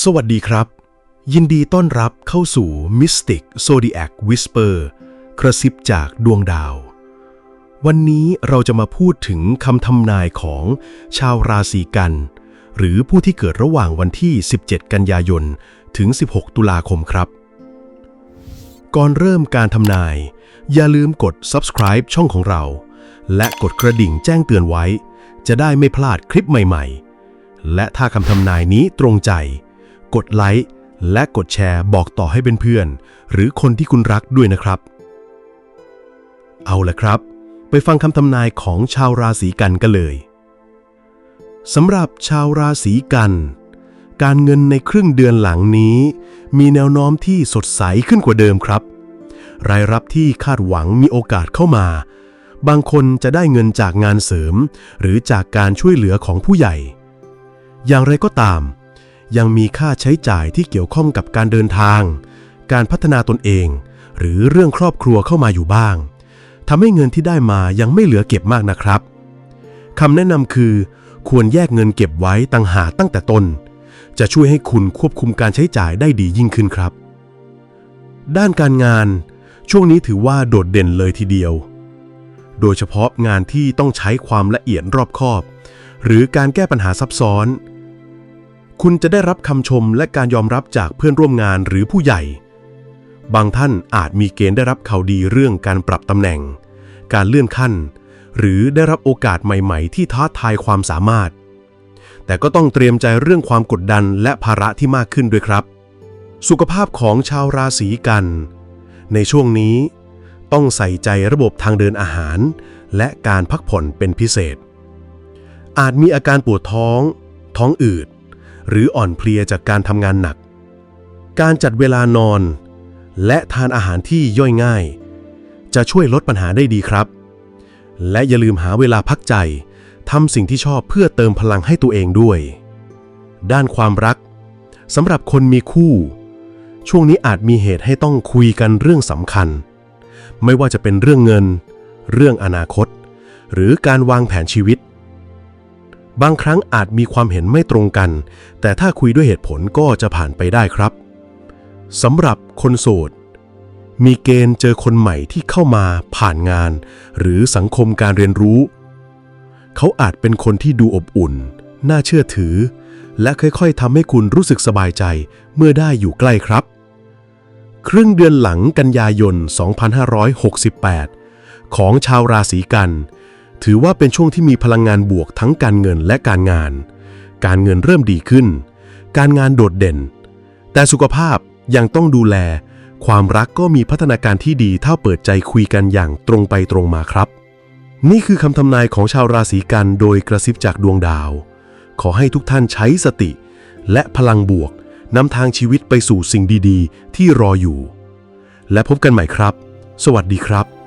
สวัสดีครับ ยินดีต้อนรับเข้าสู่ Mystic Zodiac Whisper กระซิบจากดวงดาว วันนี้เราจะมาพูดถึงคำทำนายของชาวราศีกัน หรือผู้ที่เกิดระหว่างวันที่ 17 กันยายน ถึง 16 ตุลาคมครับ ก่อนเริ่มการทำนาย อย่าลืมกด subscribe ช่องของเรา และกดกระดิ่งแจ้งเตือนไว้ จะได้ไม่พลาดคลิปใหม่ ๆ และถ้าคำทำนายนี้ตรงใจ กดไลค์และกดแชร์บอกต่อให้เป็นเพื่อน หรือคนที่คุณรักด้วยนะครับ เอาละครับ ไปฟังคำทำนายของชาวราศีกันกันเลยสำหรับชาวราศีกัน การเงินในครึ่งเดือนหลังนี้ มีแนวโน้มที่สดใสขึ้นกว่าเดิมครับ รายรับที่คาดหวังมีโอกาสเข้ามา บางคนจะได้เงินจากงานเสริม หรือจากการช่วยเหลือของผู้ใหญ่ อย่างไรก็ตาม ยังมีค่าใช้จ่ายที่เกี่ยวข้องกับการเดินทาง การพัฒนาตนเอง หรือเรื่องครอบครัวเข้ามาอยู่บ้างทำให้เงินที่ได้มายังไม่เหลือเก็บมากนะครับคำแนะนำคือ ควรแยกเงินเก็บไว้ต่างหากตั้งแต่ต้น จะช่วยให้คุณควบคุมการใช้จ่ายได้ดียิ่งขึ้นครับ ด้านการงาน ช่วงนี้ถือว่าโดดเด่นเลยทีเดียว โดยเฉพาะงานที่ต้องใช้ความละเอียดรอบคอบ หรือการแก้ปัญหาซับซ้อน คุณจะได้รับคำชมและการยอมรับจากเพื่อนร่วมงานหรือผู้ใหญ่ บางท่านอาจมีเกณฑ์ได้รับข่าวดีเรื่องการปรับตำแหน่ง การเลื่อนขั้น หรือได้รับโอกาสใหม่ๆ ที่ท้าทายความสามารถ แต่ก็ต้องเตรียมใจเรื่องความกดดันและภาระที่มากขึ้นด้วยครับ สุขภาพของชาวราศีกัน ในช่วงนี้ ต้องใส่ใจระบบทางเดินอาหาร และการพักผ่อนเป็นพิเศษ อาจมีอาการปวดท้อง ท้องอืด หรืออ่อนเพลียจากการทำงานหนัก การจัดเวลานอน และทานอาหารที่ย่อยง่าย จะช่วยลดปัญหาได้ดีครับ และอย่าลืมหาเวลาพักใจทำสิ่งที่ชอบเพื่อเติมพลังให้ตัวเองด้วย ด้านความรักสำหรับคนมีคู่ ช่วงนี้อาจมีเหตุให้ต้องคุยกันเรื่องสำคัญ ไม่ว่าจะเป็นเรื่องเงิน เรื่องอนาคต หรือการวางแผนชีวิต บางครั้งอาจมีความเห็นไม่ตรงกัน แต่ถ้าคุยด้วยเหตุผลก็จะผ่านไปได้ครับสำหรับคนโสด มีเกณฑ์เจอคนใหม่ที่เข้ามาผ่านงาน หรือสังคมการเรียนรู้ เขาอาจเป็นคนที่ดูอบอุ่น น่าเชื่อถือ และค่อยๆทำให้คุณรู้สึกสบายใจเมื่อได้อยู่ใกล้ครับ ครึ่งเดือนหลังกันยายน 2568 ของชาวราศีกัน ถือว่าเป็นช่วงที่มีพลังงานบวกทั้งการเงินและการงาน การเงินเริ่มดีขึ้น การงานโดดเด่น แต่สุขภาพยังต้องดูแล ความรักก็มีพัฒนาการที่ดีถ้าเปิดใจคุยกันอย่างตรงไปตรงมาครับ นี่คือคำทำนายของชาวราศีกันโดยกระซิบจากดวงดาว ขอให้ทุกท่านใช้สติ และพลังบวกนำทางชีวิตไปสู่สิ่งดีๆ ที่รออยู่ และพบกันใหม่ครับ สวัสดีครับ